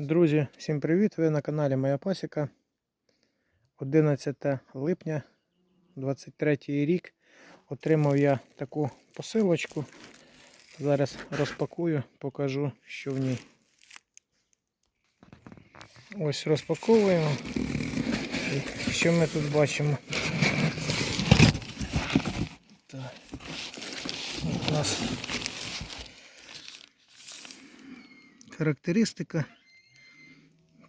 Друзі, всім привіт! Ви на каналі Моя Пасіка. 11 липня 23 рік. Отримав я таку посилочку. Зараз розпакую, покажу, що в ній. Ось розпаковуємо. І що ми тут бачимо? Так. У нас характеристика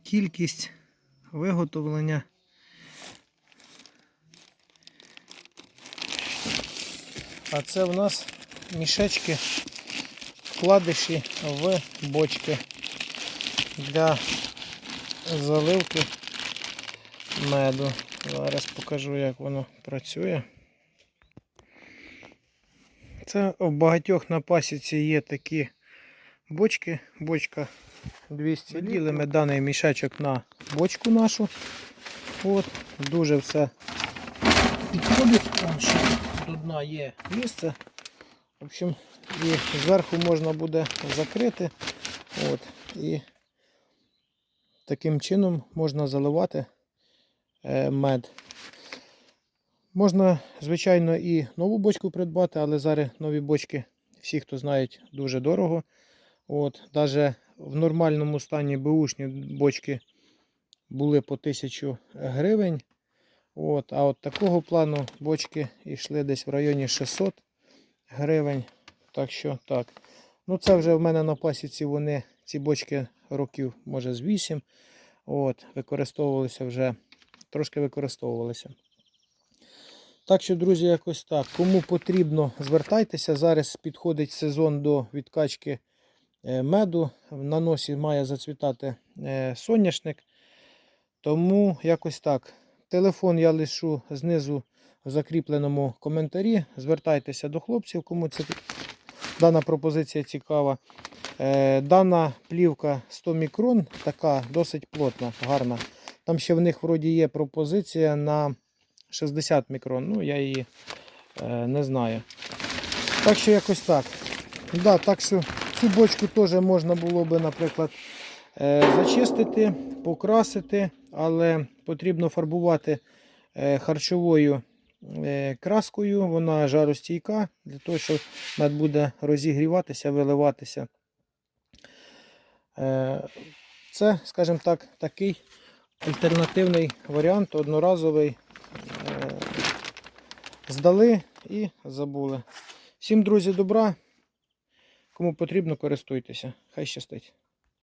кількість виготовлення. А це в нас мішечки, вкладиші в бочки для заливки меду. Зараз покажу, як воно працює. Це в багатьох на пасіці є такі бочки. Бочка 200 Ділимо даний мішечок на бочку нашу. От, Дуже все підходить, там ще до дна є місце. В общем, і зверху можна буде закрити. От, І таким чином можна заливати е, мед. Можна, звичайно, і нову бочку придбати, але зараз нові бочки, всі, хто знають, дуже дорого. От, Навіть в нормальному стані бушні бочки були по 1000 гривень. От, а от такого плану бочки йшли десь в районі 600 гривень. Так що так. Ну це вже в мене на пасіці вони, ці бочки років, може з 8. От, Використовувалися вже, трошки використовувалися. Так що, друзі, якось так. Кому потрібно, звертайтеся. Зараз підходить сезон до відкачки меду. На носі має зацвітати е, соняшник. Тому якось так. Телефон я лишу знизу в закріпленому коментарі. Звертайтеся до хлопців, кому це дана пропозиція цікава. Е, Дана плівка 100 мікрон, така досить плотна, гарна. Там ще в них вроді є пропозиція на 60 мікрон. Ну, я її е, не знаю. Так що якось так. Да, так що цю бочку теж можна було би, наприклад, е, зачистити, покрасити, але потрібно фарбувати е, харчовою е, краскою. Вона жаростійка, для того, що мед буде розігріватися, виливатися. Це, скажімо так, такий альтернативний варіант, одноразовий. Здали і забули. Всім, друзі, добра. Кому потрібно, користуйтеся. Хай щастить.